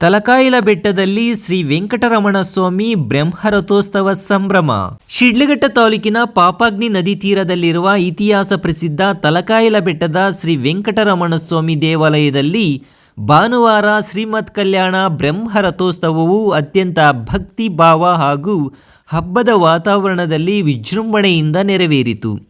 ತಲಕಾಯಿಲ ಬೆಟ್ಟದಲ್ಲಿ ಶ್ರೀ ವೆಂಕಟರಮಣ ಸ್ವಾಮಿ ಬ್ರಹ್ಮರಥೋತ್ಸವ ಸಂಭ್ರಮ. ಶಿಡ್ಲಘಟ್ಟ ತಾಲೂಕಿನ ಪಾಪಾಗ್ನಿ ನದಿ ತೀರದಲ್ಲಿರುವ ಇತಿಹಾಸ ಪ್ರಸಿದ್ಧ ತಲಕಾಯಿಲ ಬೆಟ್ಟದ ಶ್ರೀ ವೆಂಕಟರಮಣ ಸ್ವಾಮಿ ದೇವಾಲಯದಲ್ಲಿ ಭಾನುವಾರ ಶ್ರೀಮತ್ ಕಲ್ಯಾಣ ಬ್ರಹ್ಮರಥೋತ್ಸವವು ಅತ್ಯಂತ ಭಕ್ತಿ ಭಾವ ಹಾಗೂ ಹಬ್ಬದ ವಾತಾವರಣದಲ್ಲಿ ವಿಜೃಂಭಣೆಯಿಂದ ನೆರವೇರಿತು.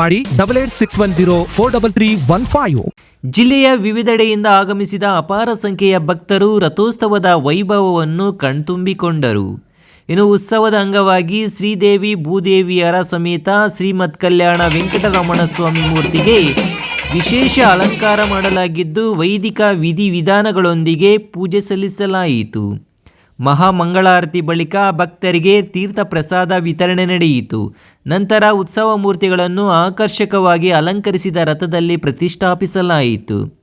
ಮಾಡಿ double eight six one zero four double three one five ಜಿಲ್ಲೆಯ ವಿವಿಧೆಡೆಯಿಂದ ಆಗಮಿಸಿದ ಅಪಾರ ಸಂಖ್ಯೆಯ ಭಕ್ತರು ರಥೋತ್ಸವದ ವೈಭವವನ್ನು ಕಣ್ತುಂಬಿಕೊಂಡರು. ಇನ್ನು ಉತ್ಸವದ ಅಂಗವಾಗಿ ಶ್ರೀದೇವಿ ಭೂದೇವಿಯರ ಸಮೇತ ಶ್ರೀಮತ್ ಕಲ್ಯಾಣ ವೆಂಕಟರಮಣ ಸ್ವಾಮಿ ಮೂರ್ತಿಗೆ ವಿಶೇಷ ಅಲಂಕಾರ ಮಾಡಲಾಗಿದ್ದು ವೈದಿಕ ವಿಧಿವಿಧಾನಗಳೊಂದಿಗೆ ಪೂಜೆ ಸಲ್ಲಿಸಲಾಯಿತು. ಮಹಾಮಂಗಳಾರತಿ ಬಳಿಕ ಭಕ್ತರಿಗೆ ತೀರ್ಥ ಪ್ರಸಾದ ವಿತರಣೆ ನಡೆಯಿತು. ನಂತರ ಉತ್ಸವ ಮೂರ್ತಿಗಳನ್ನು ಆಕರ್ಷಕವಾಗಿ ಅಲಂಕರಿಸಿದ ರಥದಲ್ಲಿ ಪ್ರತಿಷ್ಠಾಪಿಸಲಾಯಿತು.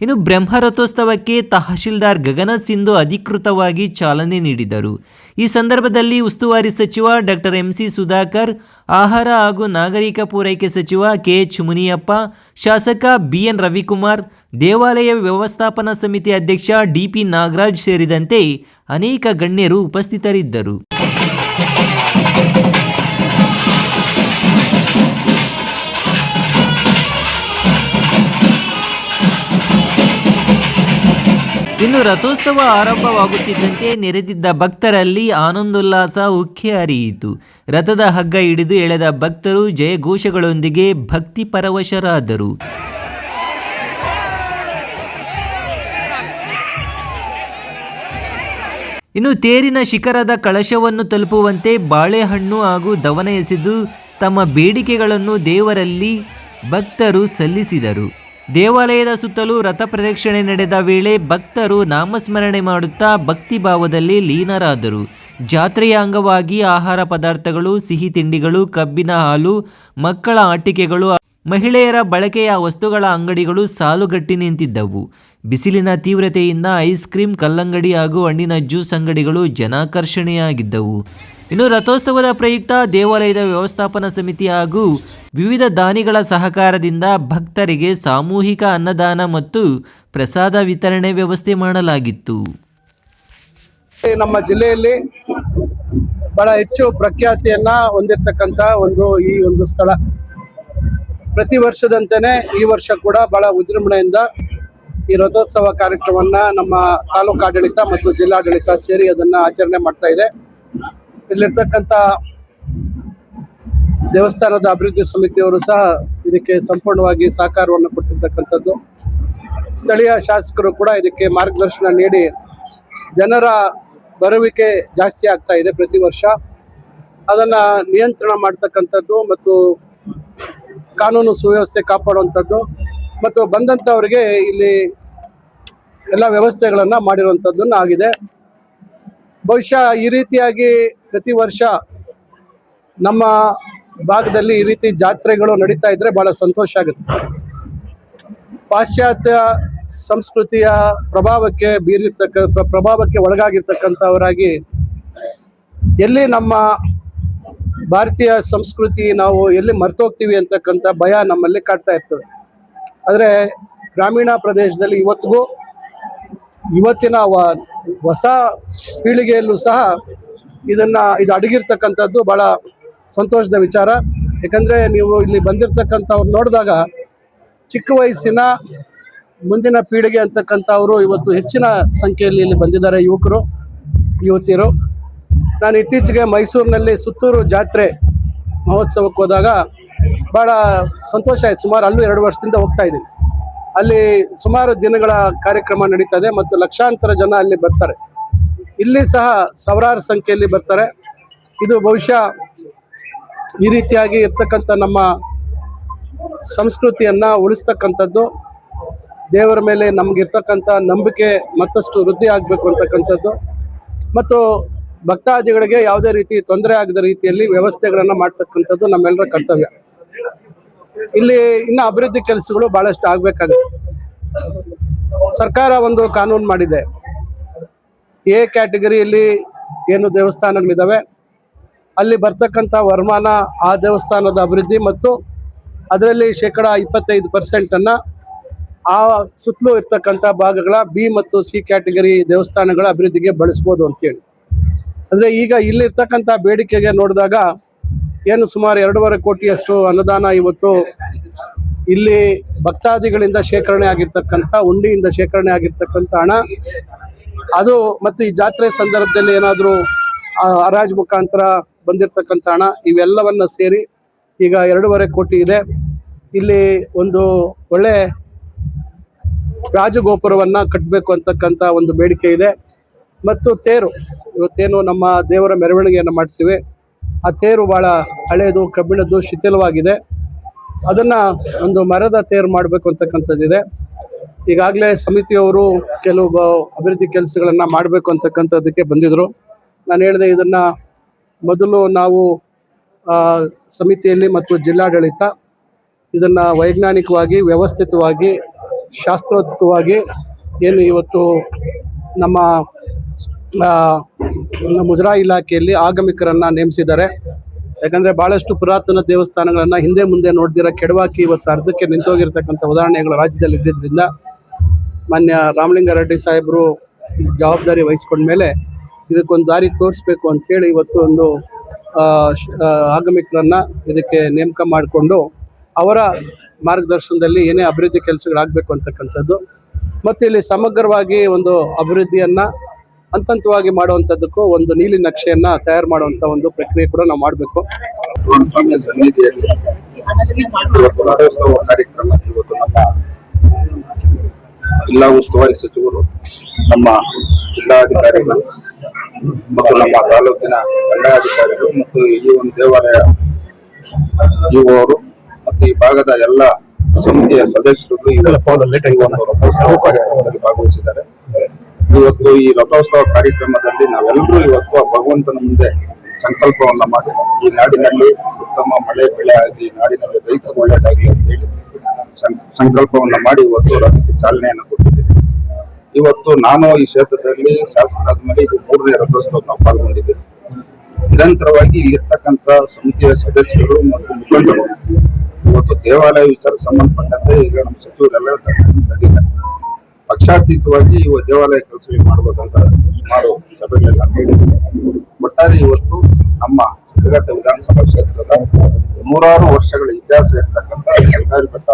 ಇನ್ನು ಬ್ರಹ್ಮರಥೋತ್ಸವಕ್ಕೆ ತಹಶೀಲ್ದಾರ್ ಗಗನ ಸಿಂಧು ಅಧಿಕೃತವಾಗಿ ಚಾಲನೆ ನೀಡಿದರು. ಈ ಸಂದರ್ಭದಲ್ಲಿ ಉಸ್ತುವಾರಿ ಸಚಿವ ಡಾಕ್ಟರ್ ಎಂ ಸಿ ಸುಧಾಕರ್, ಆಹಾರ ಹಾಗೂ ನಾಗರಿಕ ಪೂರೈಕೆ ಸಚಿವ ಕೆ. ಎಚ್. ಮುನಿಯಪ್ಪ, ಶಾಸಕ ಬಿಎನ್ ರವಿಕುಮಾರ್, ದೇವಾಲಯ ವ್ಯವಸ್ಥಾಪನಾ ಸಮಿತಿ ಅಧ್ಯಕ್ಷ ಡಿಪಿ ನಾಗರಾಜ್ ಸೇರಿದಂತೆ ಅನೇಕ ಗಣ್ಯರು ಉಪಸ್ಥಿತರಿದ್ದರು. ಇನ್ನು ರಥೋತ್ಸವ ಆರಂಭವಾಗುತ್ತಿದ್ದಂತೆ ನೆರೆದಿದ್ದ ಭಕ್ತರಲ್ಲಿ ಆನಂದೋಲ್ಲಾಸ ಉಕ್ಕಿ ಹರಿಯಿತು. ರಥದ ಹಗ್ಗ ಹಿಡಿದು ಎಳೆದ ಭಕ್ತರು ಜಯಘೋಷಗಳೊಂದಿಗೆ ಭಕ್ತಿ ಪರವಶರಾದರು. ಇನ್ನು ತೇರಿನ ಶಿಖರದ ಕಳಶವನ್ನು ತಲುಪುವಂತೆ ಬಾಳೆಹಣ್ಣು ಹಾಗೂ ದವನ ಎಸೆದು ತಮ್ಮ ಬೇಡಿಕೆಗಳನ್ನು ದೇವರಲ್ಲಿ ಭಕ್ತರು ಸಲ್ಲಿಸಿದರು. ದೇವಾಲಯದ ಸುತ್ತಲೂ ರಥ ಪ್ರದಕ್ಷಿಣೆ ನಡೆದ ವೇಳೆ ಭಕ್ತರು ನಾಮಸ್ಮರಣೆ ಮಾಡುತ್ತಾ ಭಕ್ತಿ ಭಾವದಲ್ಲಿ ಲೀನರಾದರು. ಜಾತ್ರೆಯ ಅಂಗವಾಗಿ ಆಹಾರ ಪದಾರ್ಥಗಳು, ಸಿಹಿ ತಿಂಡಿಗಳು, ಕಬ್ಬಿನ ಹಾಲು, ಮಕ್ಕಳ ಆಟಿಕೆಗಳು, ಮಹಿಳೆಯರ ಬಳಕೆಯ ವಸ್ತುಗಳ ಅಂಗಡಿಗಳು ಸಾಲುಗಟ್ಟಿ ನಿಂತಿದ್ದವು. ಬಿಸಿಲಿನ ತೀವ್ರತೆಯಿಂದ ಐಸ್ ಕ್ರೀಂ, ಕಲ್ಲಂಗಡಿ ಹಾಗೂ ಹಣ್ಣಿನ ಜ್ಯೂಸ್ ಅಂಗಡಿಗಳು ಜನಾಕರ್ಷಣೆಯಾಗಿದ್ದವು. ಇನ್ನು ರಥೋತ್ಸವದ ಪ್ರಯುಕ್ತ ದೇವಾಲಯದ ವ್ಯವಸ್ಥಾಪನಾ ಸಮಿತಿ ಹಾಗೂ ವಿವಿಧ ದಾನಿಗಳ ಸಹಕಾರದಿಂದ ಭಕ್ತರಿಗೆ ಸಾಮೂಹಿಕ ಅನ್ನದಾನ ಮತ್ತು ಪ್ರಸಾದ ವಿತರಣೆ ವ್ಯವಸ್ಥೆ ಮಾಡಲಾಗಿತ್ತು. ನಮ್ಮ ಜಿಲ್ಲೆಯಲ್ಲಿ ಬಹಳ ಹೆಚ್ಚು ಪ್ರಖ್ಯಾತಿಯನ್ನ ಹೊಂದಿರತಕ್ಕಂತ ಒಂದು ಈ ಒಂದು ಸ್ಥಳ. ಪ್ರತಿ ವರ್ಷದಂತೆಯೇ ಈ ವರ್ಷ ಕೂಡ ಬಹಳ ವಿಜೃಂಭಣೆಯಿಂದ ಈ ರಥೋತ್ಸವ ಕಾರ್ಯಕ್ರಮವನ್ನ ನಮ್ಮ ತಾಲೂಕಾಡಳಿತ ಮತ್ತು ಜಿಲ್ಲಾಡಳಿತ ಸೇರಿ ಅದನ್ನ ಆಚರಣೆ ಮಾಡ್ತಾ ಇದೆ. ಇಲ್ಲಿರ್ತಕ್ಕಂಥ ದೇವಸ್ಥಾನದ ಅಭಿವೃದ್ಧಿ ಸಮಿತಿಯವರು ಸಹ ಇದಕ್ಕೆ ಸಂಪೂರ್ಣವಾಗಿ ಸಹಕಾರವನ್ನು ಕೊಟ್ಟಿರ್ತಕ್ಕಂಥದ್ದು. ಸ್ಥಳೀಯ ಶಾಸಕರು ಕೂಡ ಇದಕ್ಕೆ ಮಾರ್ಗದರ್ಶನ ನೀಡಿ ಜನರ ಬರುವಿಕೆ ಜಾಸ್ತಿ ಆಗ್ತಾ ಇದೆ ಪ್ರತಿ ವರ್ಷ. ಅದನ್ನು ನಿಯಂತ್ರಣ ಮಾಡ್ತಕ್ಕಂಥದ್ದು ಮತ್ತು ಕಾನೂನು ಸುವ್ಯವಸ್ಥೆ ಕಾಪಾಡುವಂಥದ್ದು ಮತ್ತು ಬಂದಂಥವರಿಗೆ ಇಲ್ಲಿ ಎಲ್ಲ ವ್ಯವಸ್ಥೆಗಳನ್ನು ಮಾಡಿರುವಂಥದ್ದನ್ನು ಆಗಿದೆ. ಬಹುಶಃ ಈ ರೀತಿಯಾಗಿ ಪ್ರತಿ ವರ್ಷ ನಮ್ಮ ಭಾಗದಲ್ಲಿ ಈ ರೀತಿ ಜಾತ್ರೆಗಳು ನಡೀತಾ ಇದ್ರೆ ಬಹಳ ಸಂತೋಷ ಆಗುತ್ತೆ. ಪಾಶ್ಚಾತ್ಯ ಸಂಸ್ಕೃತಿಯ ಪ್ರಭಾವಕ್ಕೆ ಬೀರಿರ್ತಕ್ಕ ಪ್ರಭಾವಕ್ಕೆ ಒಳಗಾಗಿರ್ತಕ್ಕಂಥವರಾಗಿ ಎಲ್ಲಿ ನಮ್ಮ ಭಾರತೀಯ ಸಂಸ್ಕೃತಿ ನಾವು ಎಲ್ಲಿ ಮರ್ತೋಗ್ತೀವಿ ಅಂತಕ್ಕಂಥ ಭಯ ನಮ್ಮಲ್ಲಿ ಕಾಡ್ತಾ ಇರ್ತದೆ. ಆದರೆ ಗ್ರಾಮೀಣ ಪ್ರದೇಶದಲ್ಲಿ ಇವತ್ತಿಗೂ, ಇವತ್ತಿನ ಹೊಸ ಪೀಳಿಗೆಯಲ್ಲೂ ಸಹ ಇದನ್ನು ಇದು ಅಡಗಿರ್ತಕ್ಕಂಥದ್ದು ಭಾಳ ಸಂತೋಷದ ವಿಚಾರ. ಯಾಕಂದರೆ ನೀವು ಇಲ್ಲಿ ಬಂದಿರತಕ್ಕಂಥವ್ರು ನೋಡಿದಾಗ ಚಿಕ್ಕ ವಯಸ್ಸಿನ ಮುಂದಿನ ಪೀಳಿಗೆ ಅಂತಕ್ಕಂಥವರು ಇವತ್ತು ಹೆಚ್ಚಿನ ಸಂಖ್ಯೆಯಲ್ಲಿ ಇಲ್ಲಿ ಬಂದಿದ್ದಾರೆ ಯುವಕರು, ಯುವತಿಯರು. ನಾನು ಇತ್ತೀಚೆಗೆ ಮೈಸೂರಿನಲ್ಲಿ ಸುತ್ತೂರು ಜಾತ್ರೆ ಮಹೋತ್ಸವಕ್ಕೆ ಹೋದಾಗ ಭಾಳ ಸಂತೋಷ ಆಯಿತು. ಸುಮಾರು ಅಲ್ಲೂ ಎರಡು ವರ್ಷದಿಂದ ಹೋಗ್ತಾ ಇದ್ದೀನಿ. ಅಲ್ಲಿ ಸುಮಾರು ದಿನಗಳ ಕಾರ್ಯಕ್ರಮ ನಡೀತದೆ ಮತ್ತು ಲಕ್ಷಾಂತರ ಜನ ಅಲ್ಲಿ ಬರ್ತಾರೆ. ಇಲ್ಲಿ ಸಹ ಸಾವಿರಾರು ಸಂಖ್ಯೆಯಲ್ಲಿ ಬರ್ತಾರೆ. ಇದು ಬಹುಶಃ ಈ ರೀತಿಯಾಗಿ ಇರ್ತಕ್ಕಂಥ ನಮ್ಮ ಸಂಸ್ಕೃತಿಯನ್ನು ಉಳಿಸ್ತಕ್ಕಂಥದ್ದು. ದೇವರ ಮೇಲೆ ನಮಗಿರ್ತಕ್ಕಂಥ ನಂಬಿಕೆ ಮತ್ತಷ್ಟು ವೃದ್ಧಿ ಆಗಬೇಕು ಅಂತಕ್ಕಂಥದ್ದು. ಮತ್ತು ಭಕ್ತಾದಿಗಳಿಗೆ ಯಾವುದೇ ರೀತಿ ತೊಂದರೆ ಆಗದ ರೀತಿಯಲ್ಲಿ ವ್ಯವಸ್ಥೆಗಳನ್ನು ಮಾಡ್ತಕ್ಕಂಥದ್ದು ನಮ್ಮೆಲ್ಲರ ಕರ್ತವ್ಯ. ಇಲ್ಲಿ ಇನ್ನು ಅಭಿವೃದ್ಧಿ ಕೆಲಸಗಳು ಬಹಳಷ್ಟು ಆಗಬೇಕಾಗುತ್ತೆ. ಸರ್ಕಾರ ಒಂದು ಕಾನೂನು ಮಾಡಿದೆ. ಎ ಕ್ಯಾಟಗರಿಯಲ್ಲಿ ಏನು ದೇವಸ್ಥಾನಗಳಿದ್ದಾವೆ ಅಲ್ಲಿ ಬರ್ತಕ್ಕಂಥ ವರಮಾನ ಆ ದೇವಸ್ಥಾನದ ಅಭಿವೃದ್ಧಿ ಮತ್ತು ಅದರಲ್ಲಿ ಶೇಕಡ ಇಪ್ಪತ್ತೈದು ಪರ್ಸೆಂಟನ್ನು ಆ ಸುತ್ತಲೂ ಇರ್ತಕ್ಕಂಥ ಭಾಗಗಳ ಬಿ ಮತ್ತು ಸಿ ಕ್ಯಾಟಗರಿ ದೇವಸ್ಥಾನಗಳ ಅಭಿವೃದ್ಧಿಗೆ ಬಳಸ್ಬೋದು ಅಂತೇಳಿ. ಅಂದರೆ ಈಗ ಇಲ್ಲಿರ್ತಕ್ಕಂಥ ಬೇಡಿಕೆಗೆ ನೋಡಿದಾಗ ಏನು ಸುಮಾರು ಎರಡೂವರೆ ಕೋಟಿಯಷ್ಟು ಅನುದಾನ ಇವತ್ತು ಇಲ್ಲಿ ಭಕ್ತಾದಿಗಳಿಂದ ಶೇಖರಣೆ ಆಗಿರ್ತಕ್ಕಂಥ, ಉಂಡಿಯಿಂದ ಶೇಖರಣೆ ಆಗಿರ್ತಕ್ಕಂಥ ಹಣ. ಅದು ಮತ್ತು ಈ ಜಾತ್ರೆ ಸಂದರ್ಭದಲ್ಲಿ ಏನಾದರೂ ಹರಾಜು ಮುಖಾಂತರ ಬಂದಿರತಕ್ಕಂಥ ಹಣ, ಇವೆಲ್ಲವನ್ನ ಸೇರಿ ಈಗ ಎರಡೂವರೆ ಕೋಟಿ ಇದೆ. ಇಲ್ಲಿ ಒಂದು ಒಳ್ಳೆ ರಾಜಗೋಪುರವನ್ನು ಕಟ್ಟಬೇಕು ಅಂತಕ್ಕಂಥ ಒಂದು ಬೇಡಿಕೆ ಇದೆ. ಮತ್ತು ತೇರು, ಇವತ್ತೇನು ನಮ್ಮ ದೇವರ ಮೆರವಣಿಗೆಯನ್ನು ಮಾಡ್ತೀವಿ. ಆ ತೇರು ಭಾಳ ಹಳೆಯದು ಕಬ್ಬಿಣದ್ದು ಶಿಥಿಲವಾಗಿದೆ. ಅದನ್ನ ಒಂದು ಮರದ ತೇರು ಮಾಡಬೇಕು ಅಂತಕ್ಕಂಥದ್ದಿದೆ. ಈಗಾಗಲೇ ಸಮಿತಿಯವರು ಕೆಲವು ಅಭಿವೃದ್ಧಿ ಕೆಲಸಗಳನ್ನು ಮಾಡಬೇಕು ಅಂತಕ್ಕಂಥದ್ದಕ್ಕೆ ಬಂದಿದ್ರು. ನಾನು ಹೇಳಿದೆ ಇದನ್ನ ಮೊದಲು ನಾವು ಸಮಿತಿಯಲ್ಲಿ ಮತ್ತು ಜಿಲ್ಲಾಡಳಿತ ಇದನ್ನ ವೈಜ್ಞಾನಿಕವಾಗಿ, ವ್ಯವಸ್ಥಿತವಾಗಿ ಶಾಸ್ತ್ರೋತ್ಕವಾಗಿ ಏನು ಇವತ್ತು ನಮ್ಮ ನಮ್ಮ ಮುಜರಾಯಿ ಇಲಾಖೆಯಲ್ಲಿ ಆಗಮಿಕರನ್ನ ನೇಮಿಸಿದ್ದಾರೆ. ಯಾಕಂದ್ರೆ ಬಹಳಷ್ಟು ಪುರಾತನ ದೇವಸ್ಥಾನಗಳನ್ನ ಹಿಂದೆ ಮುಂದೆ ನೋಡ್ದಿರ ಕೆಡವಾಕಿ ಇವತ್ತು ಅರ್ಧಕ್ಕೆ ನಿಂತೋಗಿರ್ತಕ್ಕಂಥ ಉದಾಹರಣೆಗಳು ರಾಜ್ಯದಲ್ಲಿ ಇದ್ದಿದ್ದರಿಂದ ಮಾನ್ಯ ರಾಮಲಿಂಗಾರೆಡ್ಡಿ ಸಾಹೇಬರು ಜವಾಬ್ದಾರಿ ವಹಿಸ್ಕೊಂಡ್ಮೇಲೆ ಇದಕ್ಕೊಂದು ದಾರಿ ತೋರಿಸ್ಬೇಕು ಅಂತ ಹೇಳಿ ಇವತ್ತು ಒಂದು ಆಗಮಿಕರನ್ನ ಇದಕ್ಕೆ ನೇಮಕ ಮಾಡಿಕೊಂಡು ಅವರ ಮಾರ್ಗದರ್ಶನದಲ್ಲಿ ಏನೇ ಅಭಿವೃದ್ಧಿ ಕೆಲಸಗಳಾಗಬೇಕು ಅಂತಕ್ಕಂಥದ್ದು. ಮತ್ತು ಇಲ್ಲಿ ಸಮಗ್ರವಾಗಿ ಒಂದು ಅಭಿವೃದ್ಧಿಯನ್ನ ಹಂತವಾಗಿ ಮಾಡುವಂಥದ್ದಕ್ಕೂ ಒಂದು ನೀಲಿ ನಕ್ಷೆಯನ್ನ ತಯಾರು ಮಾಡುವಂತ ಒಂದು ಪ್ರಕ್ರಿಯೆ ಕೂಡ ನಾವು ಮಾಡಬೇಕು. ಜಿಲ್ಲಾ ಉಸ್ತುವಾರಿ ಸಚಿವರು, ನಮ್ಮ ಜಿಲ್ಲಾಧಿಕಾರಿಗಳು ಮತ್ತು ನಮ್ಮ ತಾಲೂಕಿನ ದಂಡಾಧಿಕಾರಿಗಳು ಮತ್ತು ಈ ಒಂದು ದೇವಾಲಯ ಇವರು ಮತ್ತು ಈ ಭಾಗದ ಎಲ್ಲ ಸಮಿತಿಯ ಸದಸ್ಯರು ರಥೋತ್ಸವ ಭಾಗವಹಿಸಿದ್ದಾರೆ. ಇವತ್ತು ಈ ರಥೋತ್ಸವ ಕಾರ್ಯಕ್ರಮದಲ್ಲಿ ನಾವೆಲ್ಲರೂ ಇವತ್ತು ಭಗವಂತನ ಮುಂದೆ ಸಂಕಲ್ಪವನ್ನ ಮಾಡಿ ಈ ನಾಡಿನಲ್ಲಿ ಉತ್ತಮ ಮಳೆ ಬೆಳೆ ಆಗಿ ನಾಡಿನಲ್ಲಿ ರೈತರು ಒಳ್ಳೆಯದಾಗಲಿ ಅಂತ ಹೇಳಿ ಸಂಕಲ್ಪವನ್ನ ಮಾಡಿ ಇವತ್ತು ರಥಕ್ಕೆ ಚಾಲನೆಯನ್ನು ಕೊಟ್ಟಿದ್ದೀವಿ. ಇವತ್ತು ನಾನು ಈ ಕ್ಷೇತ್ರದಲ್ಲಿ ಶಾಸಕರಾದ ಮೇಲೆ ಇದು ಮೂರನೇ ರಥೋತ್ಸವ ನಾವು ಪಾಲ್ಗೊಂಡಿದ್ದೇವೆ. ನಿರಂತರವಾಗಿ ಇಲ್ಲಿರ್ತಕ್ಕಂಥ ಸಮಿತಿಯ ಸದಸ್ಯರು ಮತ್ತು ಮುಖಂಡರು, ಇವತ್ತು ದೇವಾಲಯ ವಿಚಾರ ಸಂಬಂಧಪಟ್ಟಂತೆ ಈಗ ನಮ್ಮ ಸಚಿವರೆಲ್ಲ ಪಕ್ಷಾತೀತವಾಗಿ ಇವ ದೇವಾಲಯ ಕೆಲಸ ಮಾಡಬೇಕಂತ ಸುಮಾರು ಸಭೆಗಳೆಲ್ಲ ಹೇಳಿದ್ದೇವೆ ಒಟ್ಟಾರೆ ಇವತ್ತು ನಮ್ಮ ಸಿದ್ಧಗಟ್ಟ ವಿಧಾನಸಭಾ ಕ್ಷೇತ್ರದ ನೂರಾರು ವರ್ಷಗಳ ಇತಿಹಾಸ ಇರ್ತಕ್ಕಂಥ ಸರ್ಕಾರಿ ಬೆಟ್ಟ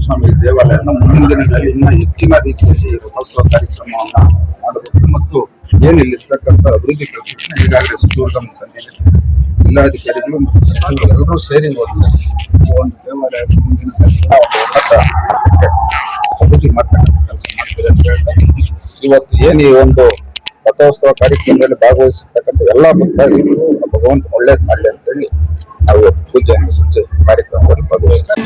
ಸ್ವಾಮಿ ದೇವಾಲಯನ ಮುಂದಿನ ದಿನಗಳಲ್ಲಿ ಇನ್ನ ಹೆಚ್ಚಿನ ರೀತಿಯಲ್ಲಿ ಮಹೋತ್ಸವ ಕಾರ್ಯಕ್ರಮವನ್ನು ಮಾಡಬೇಕು. ಮತ್ತು ಏನಿಲ್ಲಿರ್ತಕ್ಕಂಥ ಅಭಿವೃದ್ಧಿ ಕೆಲಸಗಳನ್ನ ಈಗಾಗಲೇ ಗಮನ ತಂದಿದೆ ಜಿಲ್ಲಾಧಿಕಾರಿಗಳು ಎಲ್ಲರೂ ಸೇರಿ ಇವತ್ತು ಈ ಒಂದು ಒಂದು ಕೆಲಸ ಅಂತ ಇವತ್ತು ಏನು ಈ ಒಂದು ರಥೋತ್ಸವ ಕಾರ್ಯಕ್ರಮದಲ್ಲಿ ಭಾಗವಹಿಸಿರ್ತಕ್ಕಂಥ ಎಲ್ಲಾ ಭಕ್ತಾದಿಗಳು ಭಗವಂತ ಒಳ್ಳೇದು ಮಾಡಲಿ ಅಂತ ಹೇಳಿ ನಾವು ಇವತ್ತು ಪೂಜೆಯನ್ನು ಸೂಚಿ ಕಾರ್ಯಕ್ರಮದಲ್ಲಿ ಭಾಗವಹಿಸ್ತಾರೆ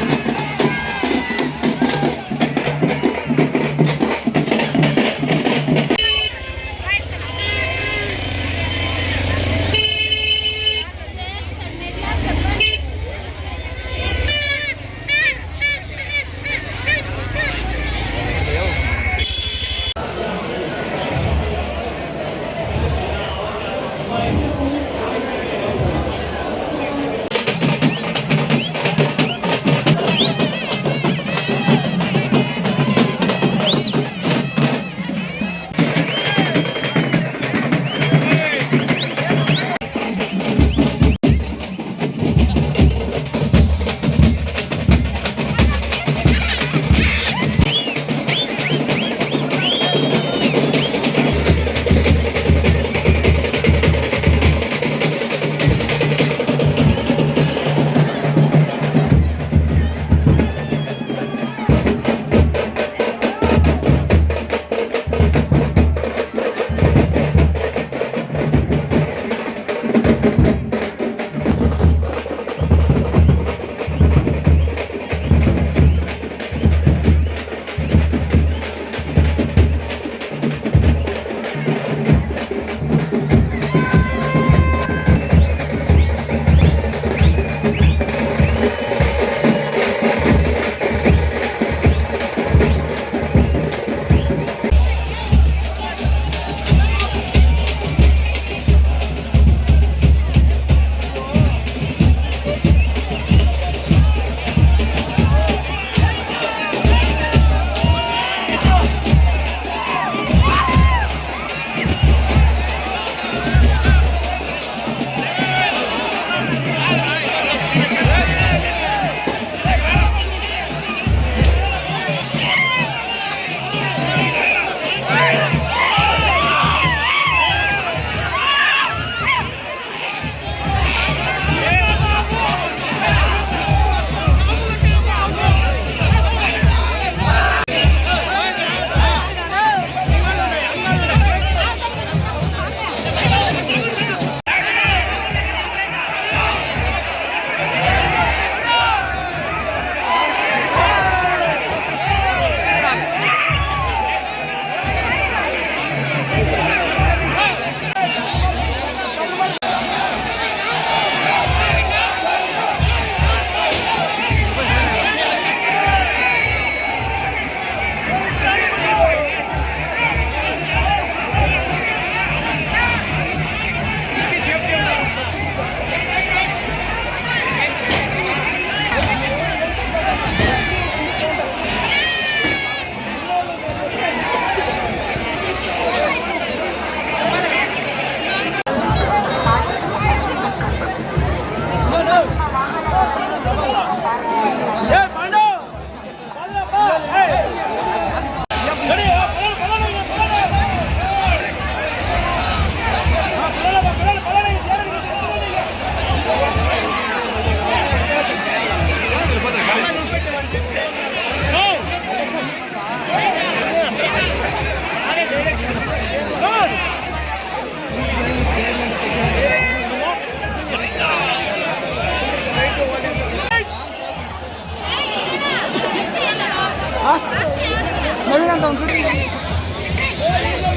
¡Tres! ¡Tres!